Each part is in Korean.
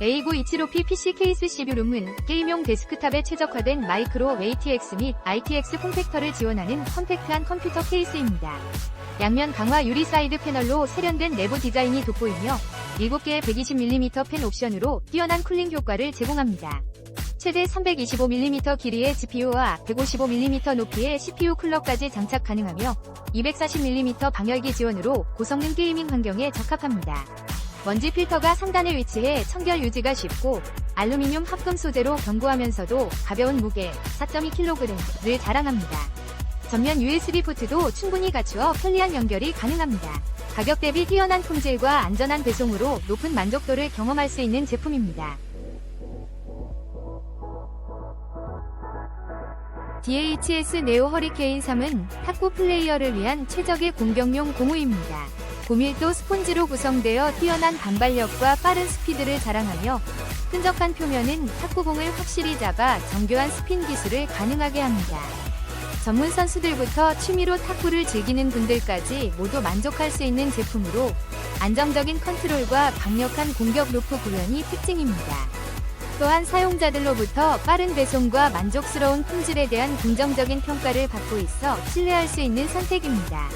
A927OP PC 케이스 CPU룸은 게임용 데스크탑에 최적화된 마이크로 ATX 및 ITX 폼팩터를 지원하는 컴팩트한 컴퓨터 케이스입니다. 양면 강화 유리 사이드 패널로 세련된 내부 디자인이 돋보이며 7개의 120mm 펜 옵션으로 뛰어난 쿨링 효과를 제공합니다. 최대 325mm 길이의 GPU와 155mm 높이의 CPU 쿨러까지 장착 가능하며 240mm 방열기 지원으로 고성능 게이밍 환경에 적합합니다. 먼지 필터가 상단에 위치해 청결 유지가 쉽고 알루미늄 합금 소재로 견고하면서도 가벼운 무게 4.2kg을 자랑합니다. 전면 USB 포트도 충분히 갖추어 편리한 연결이 가능합니다. 가격 대비 뛰어난 품질과 안전한 배송으로 높은 만족도를 경험할 수 있는 제품입니다. DHS 네오 허리케인 3은 탁구 플레이어를 위한 최적의 공격용 고무입니다. 고밀도 스폰지로 구성되어 뛰어난 반발력과 빠른 스피드를 자랑하며 끈적한 표면은 탁구공을 확실히 잡아 정교한 스핀 기술을 가능하게 합니다. 전문 선수들부터 취미로 탁구를 즐기는 분들까지 모두 만족할 수 있는 제품으로 안정적인 컨트롤과 강력한 공격 로프 구현이 특징입니다. 또한 사용자들로부터 빠른 배송과 만족스러운 품질에 대한 긍정적인 평가를 받고 있어 신뢰할 수 있는 선택입니다.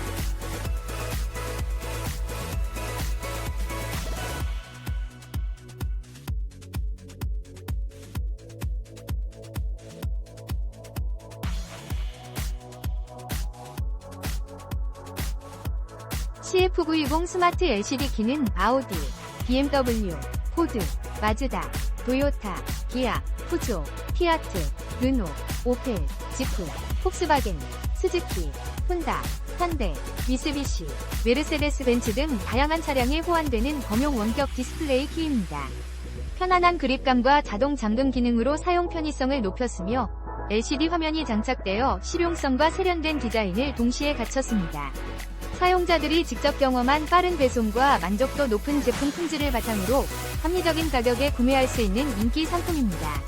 CF920 스마트 LCD 키는 아우디, BMW, 포드, 마즈다, 도요타, 기아, 푸조, 피아트, 르노, 오펠, 지프, 폭스바겐, 스즈키, 혼다, 현대, 미쓰비시, 메르세데스 벤츠 등 다양한 차량에 호환되는 검용 원격 디스플레이 키입니다. 편안한 그립감과 자동 잠금 기능으로 사용 편의성을 높였으며 LCD 화면이 장착되어 실용성과 세련된 디자인을 동시에 갖췄습니다. 사용자들이 직접 경험한 빠른 배송과 만족도 높은 제품 품질을 바탕으로 합리적인 가격에 구매할 수 있는 인기 상품입니다.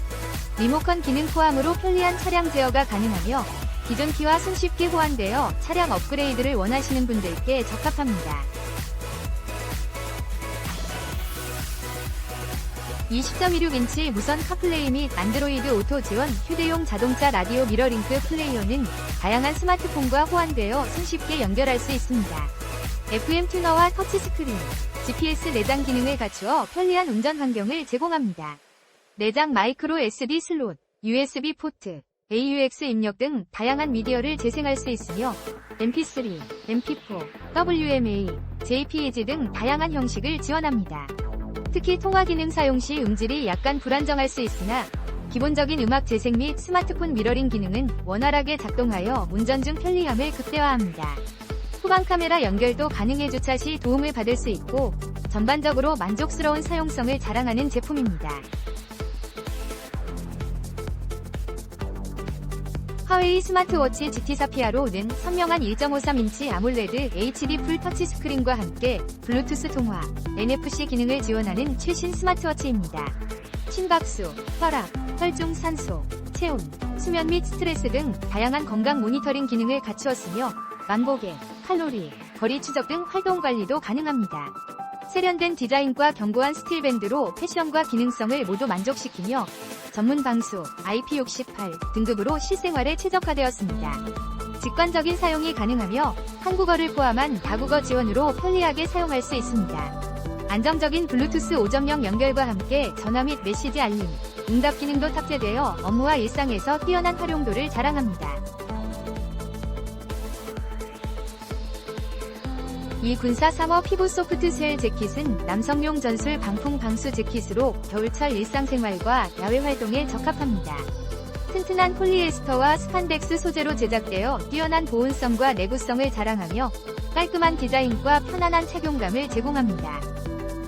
리모컨 기능 포함으로 편리한 차량 제어가 가능하며 기존 키와 손쉽게 호환되어 차량 업그레이드를 원하시는 분들께 적합합니다. 20.16인치 무선 카플레이 및 안드로이드 오토 지원 휴대용 자동차 라디오 미러링크 플레이어는 다양한 스마트폰과 호환되어 손쉽게 연결할 수 있습니다. FM 튜너와 터치스크린, GPS 내장 기능을 갖추어 편리한 운전 환경을 제공합니다. 내장 마이크로 SD 슬롯, USB 포트, AUX 입력 등 다양한 미디어를 재생할 수 있으며 MP3, MP4, WMA, JPEG 등 다양한 형식을 지원합니다. 특히 통화 기능 사용 시 음질이 약간 불안정할 수 있으나 기본적인 음악 재생 및 스마트폰 미러링 기능은 원활하게 작동하여 운전 중 편리함을 극대화합니다. 후방 카메라 연결도 가능해 주차 시 도움을 받을 수 있고 전반적으로 만족스러운 사용성을 자랑하는 제품입니다. 화웨이 스마트워치 GT 사피아로는 선명한 1.53인치 아몰레드 HD 풀 터치 스크린과 함께 블루투스 통화, NFC 기능을 지원하는 최신 스마트워치입니다. 심박수, 혈압, 혈중 산소, 체온, 수면 및 스트레스 등 다양한 건강 모니터링 기능을 갖추었으며 만보계, 칼로리, 거리 추적 등 활동 관리도 가능합니다. 세련된 디자인과 견고한 스틸밴드로 패션과 기능성을 모두 만족시키며 전문 방수 IP68 등급으로 실생활에 최적화되었습니다. 직관적인 사용이 가능하며 한국어를 포함한 다국어 지원으로 편리하게 사용할 수 있습니다. 안정적인 블루투스 5.0 연결과 함께 전화 및 메시지 알림, 응답 기능도 탑재되어 업무와 일상에서 뛰어난 활용도를 자랑합니다. 이 군사 3호 피부 소프트 쉘 재킷은 남성용 전술 방풍 방수 재킷으로 겨울철 일상생활과 야외 활동에 적합합니다. 튼튼한 폴리에스터와 스판덱스 소재로 제작되어 뛰어난 보온성과 내구성을 자랑하며 깔끔한 디자인과 편안한 착용감을 제공합니다.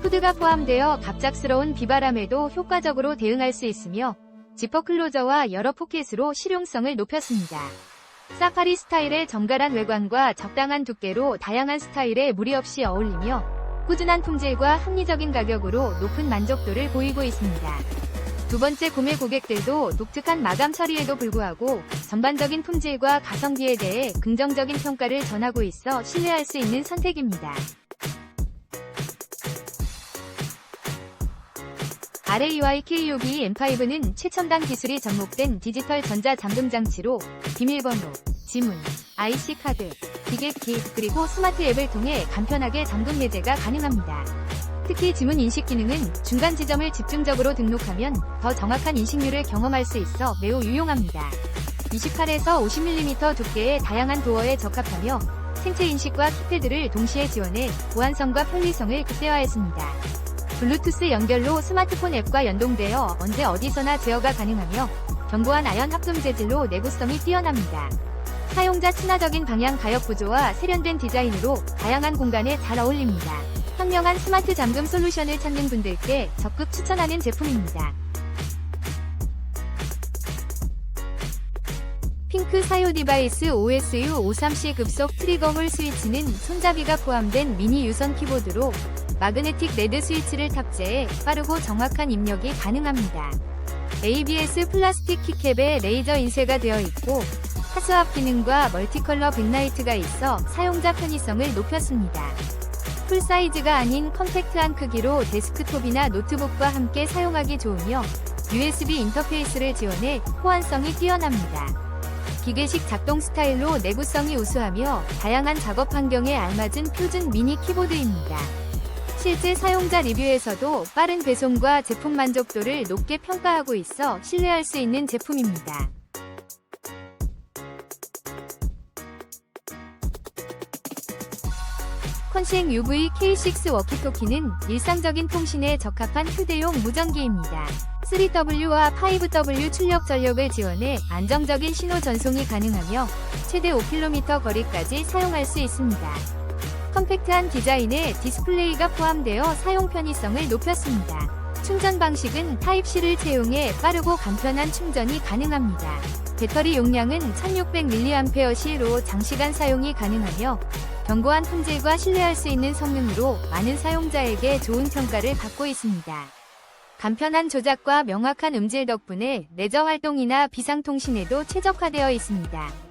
후드가 포함되어 갑작스러운 비바람에도 효과적으로 대응할 수 있으며 지퍼 클로저와 여러 포켓으로 실용성을 높였습니다. 사파리 스타일의 정갈한 외관과 적당한 두께로 다양한 스타일에 무리 없이 어울리며 꾸준한 품질과 합리적인 가격으로 높은 만족도를 보이고 있습니다. 두 번째 구매 고객들도 독특한 마감 처리에도 불구하고 전반적인 품질과 가성비에 대해 긍정적인 평가를 전하고 있어 신뢰할 수 있는 선택입니다. RAYKUB M5는 최첨단 기술이 접목된 디지털 전자 잠금 장치로 비밀번호, 지문, IC 카드, 기계키, 그리고 스마트 앱을 통해 간편하게 잠금 해제가 가능합니다. 특히 지문 인식 기능은 중간 지점을 집중적으로 등록하면 더 정확한 인식률을 경험할 수 있어 매우 유용합니다. 28에서 50mm 두께의 다양한 도어에 적합하며 생체 인식과 키패드를 동시에 지원해 보안성과 편리성을 극대화했습니다. 블루투스 연결로 스마트폰 앱과 연동되어 언제 어디서나 제어가 가능하며 견고한 아연 합금 재질로 내구성이 뛰어납니다. 사용자 친화적인 방향 가역 구조와 세련된 디자인으로 다양한 공간에 잘 어울립니다. 현명한 스마트 잠금 솔루션을 찾는 분들께 적극 추천하는 제품입니다. 핑크 사요 디바이스 OSU53C 급속 트리거홀 스위치는 손잡이가 포함된 미니 유선 키보드로 마그네틱 레드 스위치를 탑재해 빠르고 정확한 입력이 가능합니다. ABS 플라스틱 키캡에 레이저 인쇄가 되어 있고 하수압 기능과 멀티컬러 백라이트가 있어 사용자 편의성을 높였습니다. 풀 사이즈가 아닌 컴팩트한 크기로 데스크톱이나 노트북과 함께 사용하기 좋으며 USB 인터페이스를 지원해 호환성이 뛰어납니다. 기계식 작동 스타일로 내구성이 우수하며 다양한 작업 환경에 알맞은 표준 미니 키보드입니다. 실제 사용자 리뷰에서도 빠른 배송과 제품 만족도를 높게 평가하고 있어 신뢰할 수 있는 제품입니다. 컨식 UV K6 워키토키는 일상적인 통신에 적합한 휴대용 무전기입니다. 3W와 5W 출력 전력을 지원해 안정적인 신호 전송이 가능하며 최대 5km 거리까지 사용할 수 있습니다. 컴팩트한 디자인에 디스플레이가 포함되어 사용 편의성을 높였습니다. 충전 방식은 타입C를 채용해 빠르고 간편한 충전이 가능합니다. 배터리 용량은 1600mAh로 장시간 사용이 가능하며 견고한 품질과 신뢰할 수 있는 성능으로 많은 사용자에게 좋은 평가를 받고 있습니다. 간편한 조작과 명확한 음질 덕분에 레저 활동이나 비상통신에도 최적화되어 있습니다.